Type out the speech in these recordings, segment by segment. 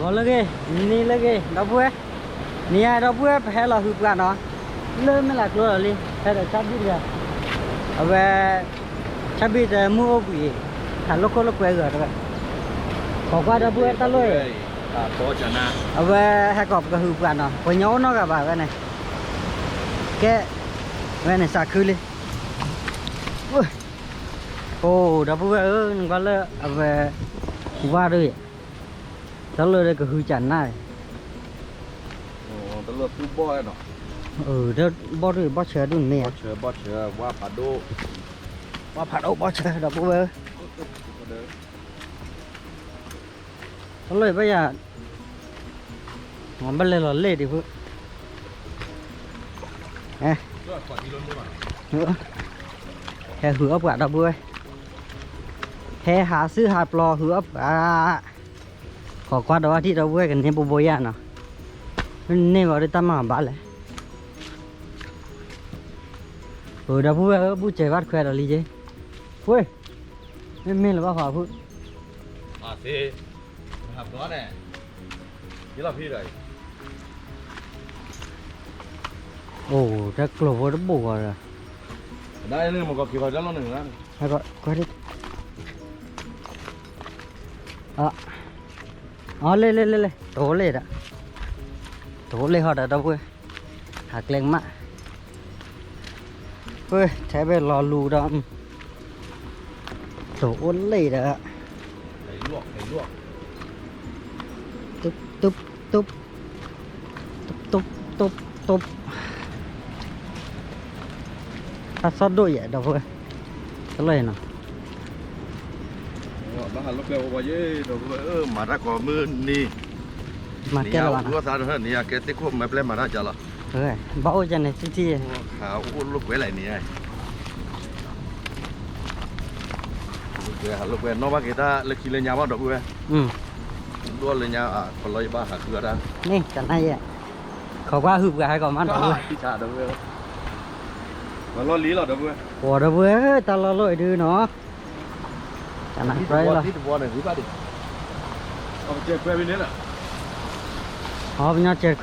Có lagi, ni lagi, dah buat. Ni ada buat hello hu buat no. Le me la keluar li. Ada cabi dia. Abe cabi dah mu obi. Kalau kalau kue gak ada. Kau kau ada buat tak lo? อ่าโตจะนะ Abe hakop ke hu buat no. Kau nyawa no ke apa kan ni? Ke, kan ni sakul li. Ui. Oh, dah buat eh, kalau abe buat tu. Tao đây có hư chắn này โอ้ตำรวจตู้บ่อยเนาะ ừ đó bó rồi bó chờ đun mẹ บ่เชื่อบ่เชื่อว่าผาโด bó phạt ốc bó chờ đó bố bơ ก็เด้อ nó lời bây giờ ngon bắt lên là lê đi phụ nè ก็ขอที่รถมือหน่อย nữa hè hứa ốc cả đó bố ơi hè hạ sư hạt lò hứa ốc à khó qua đó thì đâu bố ơi cần thêm bố bố ya nó nên vào đây ta mà bả lại ừ đó bố ơi bố chơi bắt khoe đó lý chứ bố ơi nên mình là bác hòa phụ อ่าสิครับร้อนแน่ยี่เราพี่เลย ồ chắc lỗ vô nó bù rồi ได้เรื่องมันก็คิดว่าจะลงหนึ่งนะ Hai gọi, coi đi. Ờ. ó lên lên lên lên. Tố lên đó tố lên họ đã đâu quê hạt lên mắt quê trái về lò lù đó. Ừ. Tố lên đó túp túp túp. Túp túp túp. Ta sót đôi vậy đâu quê cái này nào? บ้านลูกเบลว่าเย่เดี๋ยวเออมาได้ก่อมือนี่ Mà นี่ cái เอา là หัวซาเถอะนี่แกติดคุกไม่เปล่มาได้จ้ะล่ะ Ừ, bao chân này chi chi. ขาวอ้วนลูกเวไหลนี่ไงลูกเวหาลูกเวนอกว่ากีตาเล็กขี้เลยยาวว่าดอกเว Ừ. ล้วนเลยยาวอะคนลอยบ้าหาเกลือได้นี่จันให้อะเขาว่าฮึบกับให้ก่อนมันก็เอาเว้ยพี่ชาดอกเวมันล้อลี้หรอดอกเวหัวเด้อเว้ยตาละลอยดื้อเนาะ จันให้ที่ไปตัวละที่ตัวหนึ่งที่บ้านดิเอาเจ็บแควไปเนี่ยแหละอ๋อเป็นยอดเจ็ดแค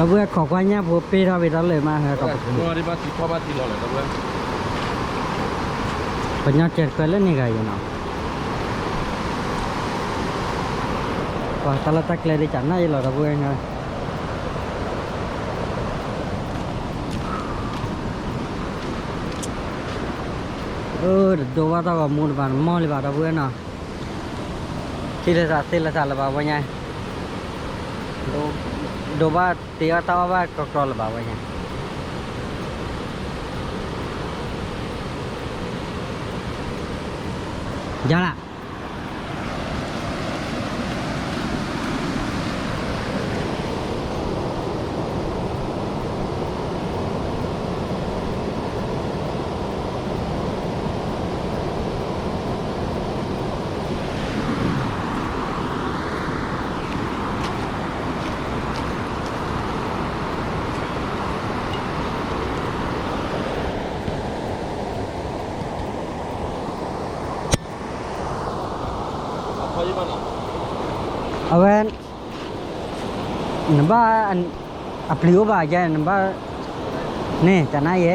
เบ้เด้อเว้ยฟุย có lục có tay mà đây vừa mới tía tao tao nó tao là đã sót đuổi bắt ra hư liệu nè tao vừa khó qua nhá vừa pê ra về tao lời mà hả ก็ tao ล้อที่บ้านที่พ่อบ้านที่ล้อเลยนะเว้ย phải nhá chết cái lên này cái gì nó và tao là tắc lên đi chẳng này là tao vừa ngay ừ đồ vào tao vào mua bàn mò đi vào tao vừa nào chỉ là sao chỉ là sao là bảo vậy nha đồ đồ ba tía tao ba có có là bảo vậy nha Dạ là เขายี่บ้านเหรอ เอาไว้นบ้า อันอัปลิวบ้าแกนบ้านี่จะน่าเย่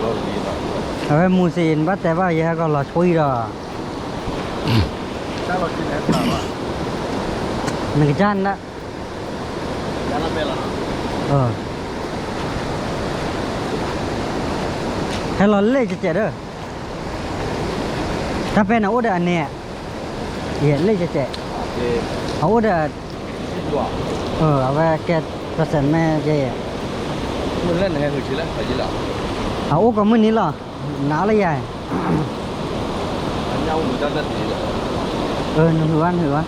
เราดีหน่อยเอาไว้มูซีนบ้าแต่ว่าเย่ก็รอช่วยรอถ้าเรากินแอสตาร์ว่าหนึ่งจานละยาละเมล่ะเออให้เราเล่จะเจ็ดเด้อถ้าเป็นเอาเดออันเนี้ยเย่เล่จะเจ็ดเอ๊ะเอาเดอที่ตัวเออเอาไว้แกเปอร์เซ็น ต์แม่เย่มันเล่นให้คือชิแล้วไปยี่หล่ะเอาก็มื้อนี้เหรอหนาวเลยยายอันยาวหนูจะเล่นดีเลยเออหนึ่งหัวหนึ่งหัว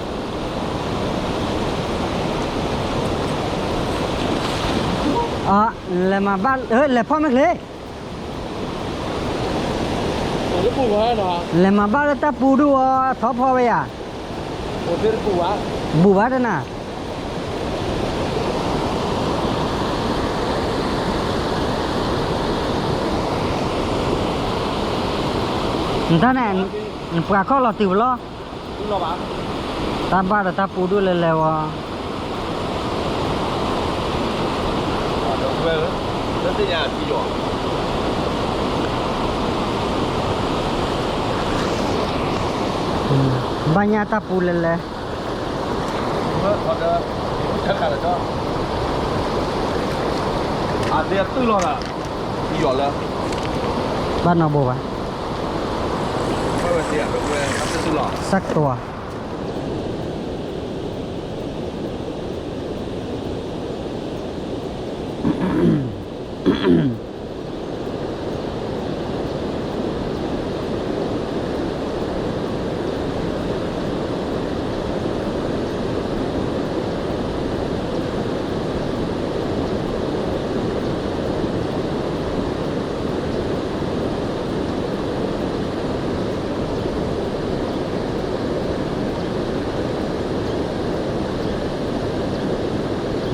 อ๋อแล้วมาบ้านเออแล้วพ่อไม่เคย ผมจะปลูกไว้หรอ แล้ วมาบ้านแล้วตาปูดูอะท้อพ่อไว้อะผมจะปลูกไว้บูบาดน่ะท่านแน่ปลาข้อเราติวล้อนี่หรอปะตาบ้านแล้วตาปูดูเลยแล้วอะเดี๋ยวเว้ยแล้วที่ยาที่หยอกบ้านยาตาปูเลยเลยเมื่อพอจะจะขาดแล้วก็อะเดี๋ยวตื้อรอละที่หยอกแล้วบ้านนอโบวะไม่ว่า เสียแบบเว้ยทำจะตื้อหรอสักตัว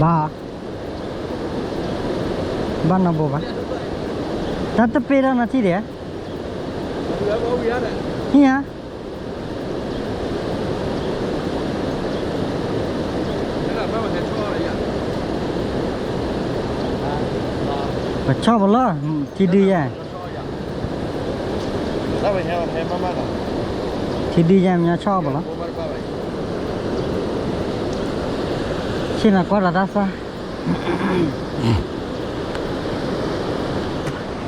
บ้า บ้านนอโบวะตัดเปรย์นาทีเดียวเหลื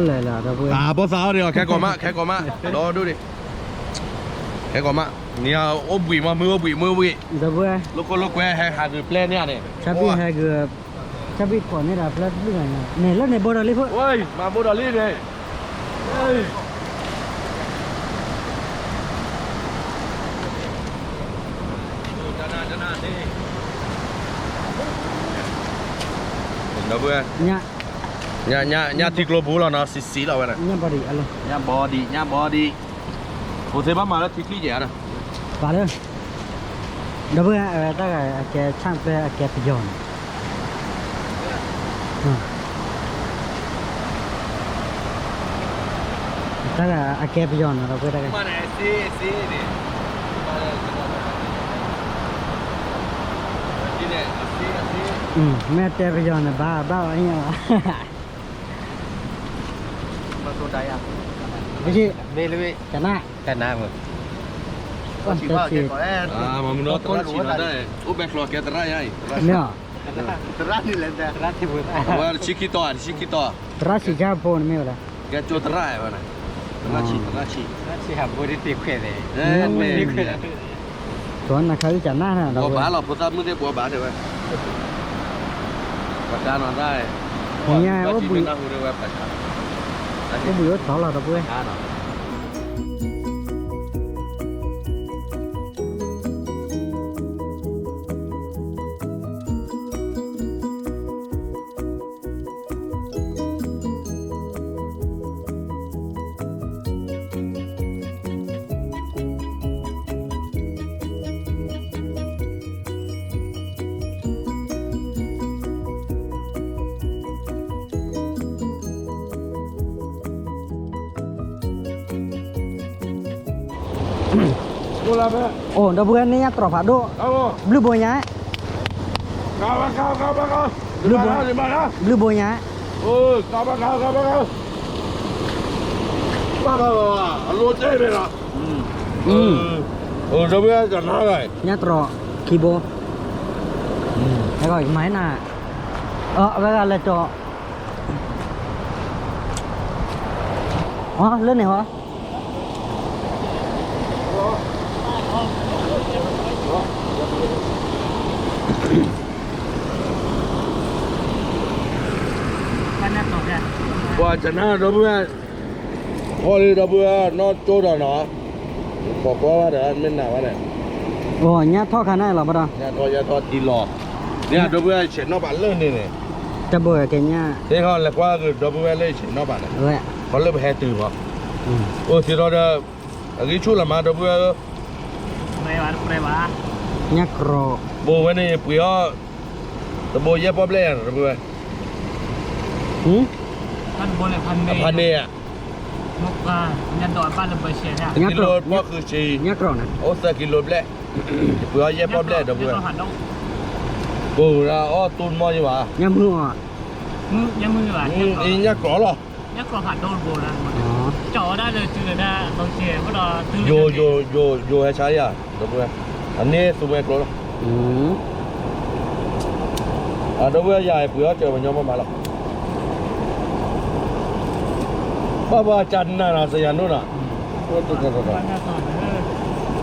ละตาซะดาวเน็ตบอเฮ้ยดี้ดับเบิลแวร์เฮดฮอลลี่เฮดฮอลลี่ดับเบิลแวร์อีญาตรอญาตรอญาตรอดับเบิลแว ร์เออได้ไม่เลยทีด้วยวะเนาะอืมญาเดี๋ยวอู้ไว้ใจหรอรถรถฉีฉีคนบดบดนี่ญาตรอบ่นี่บกิโมลาดับเบิลแวร์เลยว้าแต่เป็นนอดโดนเหรอแล้วก็ดิเฮ้ยทอดเดินไม่รับแล้วเล่นได้แล้วฮ่าโอ้แล้วโทษแบบละเล่นเล่นเล่นอ่าด่านี่บกิโบเย่เอเนี่ยอดับเบิลแวร์ก็เลยล่ะดาวอ่าบอสาวเดีย วแค่ก่อนมาแค่ก่อนมารอดูดิแค่ก่อนมาเนี่ยโอ้บุยมามือบุยมือบุยดาวลูกคนลูกแควให้หาคือแปลนเนี่ยเนี่ยชาบีให้เกือบชาบีก่อนนี่ล่ะพลัดเรื่องน่ะนี่แล้วในบ่ได้เลยเพิ่นโอ้ยมาบูดอลลี่เลยเฮ้ยจะนาจะนาดิดับเบิลเนี่ย Nya nya nya ti klo bula na si si la wana. เนี่ยบ่ได้อะไร Nya body nya body. Ko se ba ma la ti ti ya na. ป่าเด้อดาวเออตาแกช่างไปแกไปย้อนอืม ตาแกไปย้อ นเราไปได้ Ma ne si si ni. Ni ne si si. อืมแม่แต่ไปย้อนน่ะบ้าบ้าอะไรเงี้ยวะ Ma so dai ya. ไม่ใช่ Be le be. จะหน้า Ka na mo. ก้อนเตชี Ah, ma mo no to chi na dai. U be klo ke tra ya. เนี่ย Tra ni le da. Tra ti bu. Wa chiquito, chiquito. ตราชิกาโพนไม่เอาละ Ke cho tra ya wana. Tra chi, tra chi. ที่หับบริติเควเลย Eh, be. ส่วนน่ะเขาจะหน้าน่ะเรา Bo ba la po ta mu de bo ba de wa. Ba da na dai. เนี่ยโอ้บุย na hu de wa pa cha. โอ้บุยรถเขาเราตะปุ้ย Ah no. Bola apa? Oh, dah bukan ni yang terapa do. Kamu. Blue boynya, Kau kau kau kau kau. Di Lu mana? buat. Di mana? blue boynya. Oh, kau kau kau kau kau. Ba ba ba ba. Lu cai be la. Hmm. Oh, dah buat kan hai. Nya tro kibo. Hmm. Cái gọi máy nè. Ờ, bây giờ là cho. Ờ, lên này hả? Wah, cina dah buat. Oh, ni dah buat. No, tu dah no. Kau kau ada mana mana. Ồ, nhá thoát khả này là bắt đầu. Nhà thôi, nhà thôi đi lò. Nhà dah buat chuyện nó bạn lên này này. Cho bồi cái nhá. Thế họ là qua cái dah buat lên chuyện nó bạn này. Rồi. Họ lên hai từ mà. Ừ. Oh, thì đó dah. Lagi chu lah mah dah buat. Prewa, prewa. Nhá cro. Bo ini puyo. Dah bo ye problem dah buat. Ừ? มันบนเลยพันเม Apa ni ya? มุกอะยันดอนบ้านเลยเบอร์เชียเนี่ย Nhắc Kilo rồi. mo ke si. Nhá cro nè. Oh, sa kilo black. Puyo ye problem dah ยั buat. หันต้อง Bo ra oh tun mo je ba. Nhá mưa à. มือยังมืออะ Hmm, ini nya kro lah. ยักกรอผ่านโดนโบนะ Đó. จ่อได้เลยจืดได้บางเชียก็รอตื้อ Yo yo yo yo hai saya dah buat. Ani semua kro lah. Ừ. À đối với dài bữa chờ mà nhóm mà lắm. Ba ba chân na là sao nữa nè. Ô tô tô tô. บ้านหน้าตอน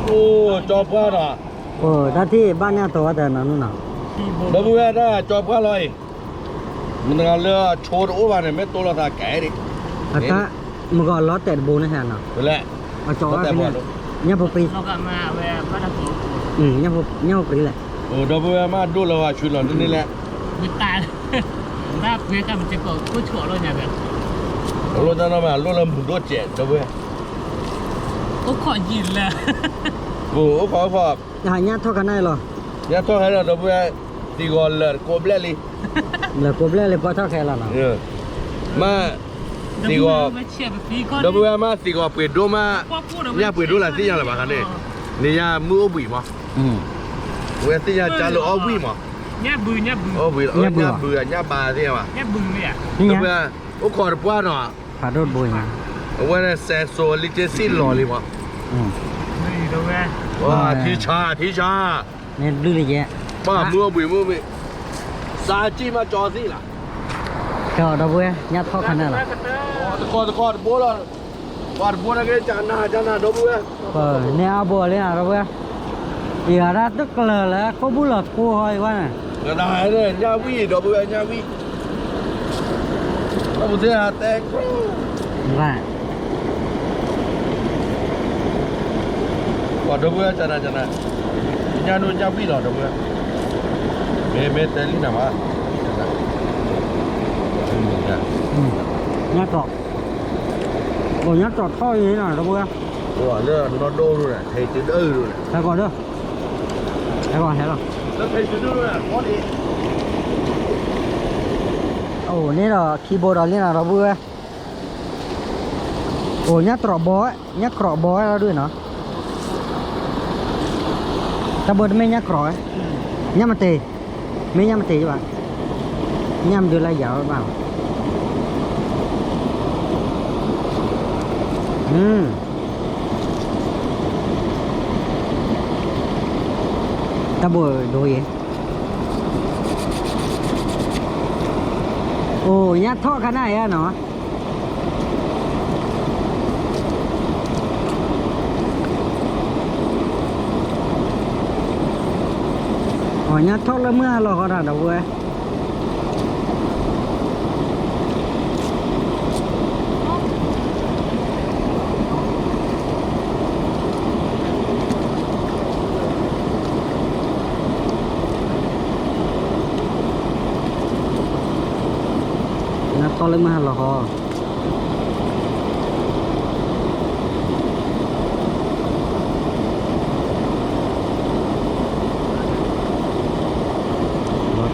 เออ Ô cho qua nè. Ồ, đã thì ban nhà tổ ở nó nào. ที่โบ Đối với đó cho qua rồi. Mình đang lừa chốt ố vào này mấy tô là ta kẻ đi. À ta, mà gọi lót tẹt bố nó hả nào. Vậy lẽ. À cho Lót cái tẹt này. bò luôn. Nhá bộ pi. เรากลับมาแวร์บ้านตะโก Ừ, nhá bộ nhá bộ pi lại. Ờ đối với mà đua là vào chuyện là thế này lẽ. วิตายถ้าเพื่อนกันมันจะกดกู้ชั่วเลยเนี่ยแบบ Lúc đó nó mà lúc là một đua trẻ đối với. ก็ขอยินเลย Ồ ố khó khó. À, nhá thoát khả này rồi. Nhà tôi hay là đối với thì gọi là cô blé đi. Là cô ble là bao thoát khả là nào. Ừ. Mà เดี๋ยวมึงไปเชียร์ไปฟรีก่อน đối với mà thì gọi quyền đua mà เนี่ย Dạ, ปุ๋ยรู้หลายที่ยังหรือเปล่าครับเนี่ยนี่ยามือบุ๋ยมั้ง Ừ. เว้ยที่ยาจานหรืออ้อบุ๋ยมั้ง เนี่ยบือเนี่ยบือ อ้อบุ๋ยเออเนี่ยเบื่อเนี่ยบาที่มั้ง เนี่ยบึงเนี่ย Đi ตัวเบื่อ nhá. โอ้ขอรับว่าเนาะ Phá đốt bồi nhá. เว้ยเซโซลิเจซิลอเลยมั้ง Ừ. นี่ดูแม่ ว้าทีชาทีชา Nên Đưa đi vậy. ป้ามือบุ๋ยมือบุ๋ยซาจิมาจอซี่ล่ะ Cho đó bồi, nhá thoát khả này là. ตะกอตะกอโบล่ะวาดบัวนะแกจานหน้าจานหน้าดอกบัว Ờ, nè bồi lên nào đó bồi. Thì ở ra tức là là có bút lọt cô thôi quá này. ก็ได้เลยยาวีดอกบัวยาวีเอาบุตรหาแตก Vâng. ว่าดอกบัวจานหน้าจานหน้าญาโนยาวีดอกบัวเมเมเตลินะมา Ừ. Nhá trọt. Ồ, nhá trọt thôi như thế nào đó bồi. ว่าเรื่อ โอ้นี่เราคีย์บอร์ดเล่นเราเบื่อโอ้ยักกรอบบอยนี่กกรอบบอยเราด้วยเนาะตาบนไม่นี่กกรอยยักมาเตะไม่ยักมาเตะป่ะยักดูแลยาวเปล่าอืมตาบนดูยัง โอ้ยัดท่อขนาดอะเนาะอ๋อยัดท่อละเมื่อรอขนาดเอาไว้ เรื่องมหัหรอคอ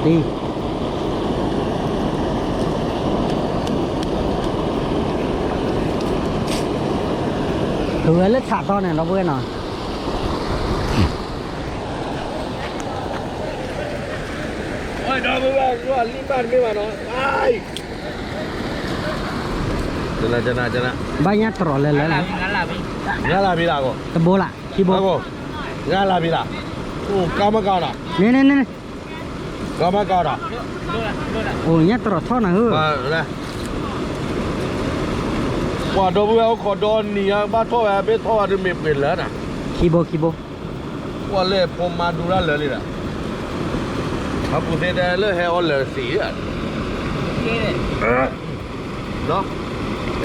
ตี้ถือเลือดฉาดตอนนี้เราเพื่อนหน่อยโอ้ดนมไม่ว่ารีบบ้านไม่มาเนาะไอ้ để tiếp cho đó hay ở lệ xí đâu có hử đa vô lên này cả à iya đồ bữa bỏ qua bây à à à vừa đã mới lọt tiklan đó chứ à ừ กาแฟไม่มาชิมเออเออเออไม่หาละกุตุก็เนครัวเด้อเว้ย ừ รอทิกลาดเว้ยต้น nè nè nè เอาเว้ยเนชีอันนี้หมดเด้อเว้ยเนาะชุบพี่ว่าพี่ชุบปกจับได้แหละที่เคยเนี่ยเดี๋ยวนี้อะบาลีบาลีมาเทนญาดูบาลีนั่นแหละ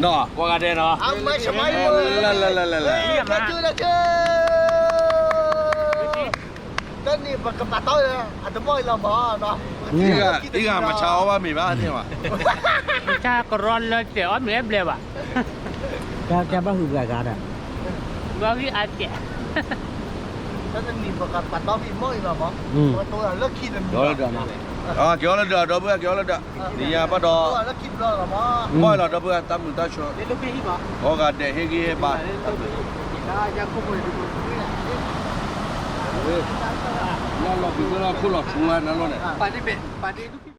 เนาะกว่ากันเด้เนาะเอาไม่ใช่ไหมละละละละละมาชื่อละชื่อก็นี่ปกติตัวอันตรายเราบ่เนาะอีก nè อะอีกอะมาเช้าว่ามีบ้านเนี่ยวะชาก็ร้อนเลยเดี๋ยวเหนื่อยเบลว่ะ cha cha bao hử gà gà à ว่าพี่อาเจ๊ถ้าจะนี่ปกติตัวพี่ไม่เราบ่ตัวเลิกคิดเดี๋ยวเดี๋ยวอะเกี่ยวแล้วเดี๋ยวเดี๋ยวเพื่อเกี่ยวแล้วเดี๋ยวนี่อะปะดอตัวเลิกคิดเราบ่บ่อยแล้วเดี๋ยวเพื่อตามมือตาชัวเดี๋ยวลูกพี่บอกโอกาสเดเฮ Ah, kau lada, double kau lada. Dia apa dah? Oh, ada kip lah, mah. Kau lada double tamu tak sure. Dia lebih ni mah. Oh, ada hegi hebat. Kita yang kau boleh dulu. Nah, lo bicara aku lo cuan, lo ni. Padi be, padi itu.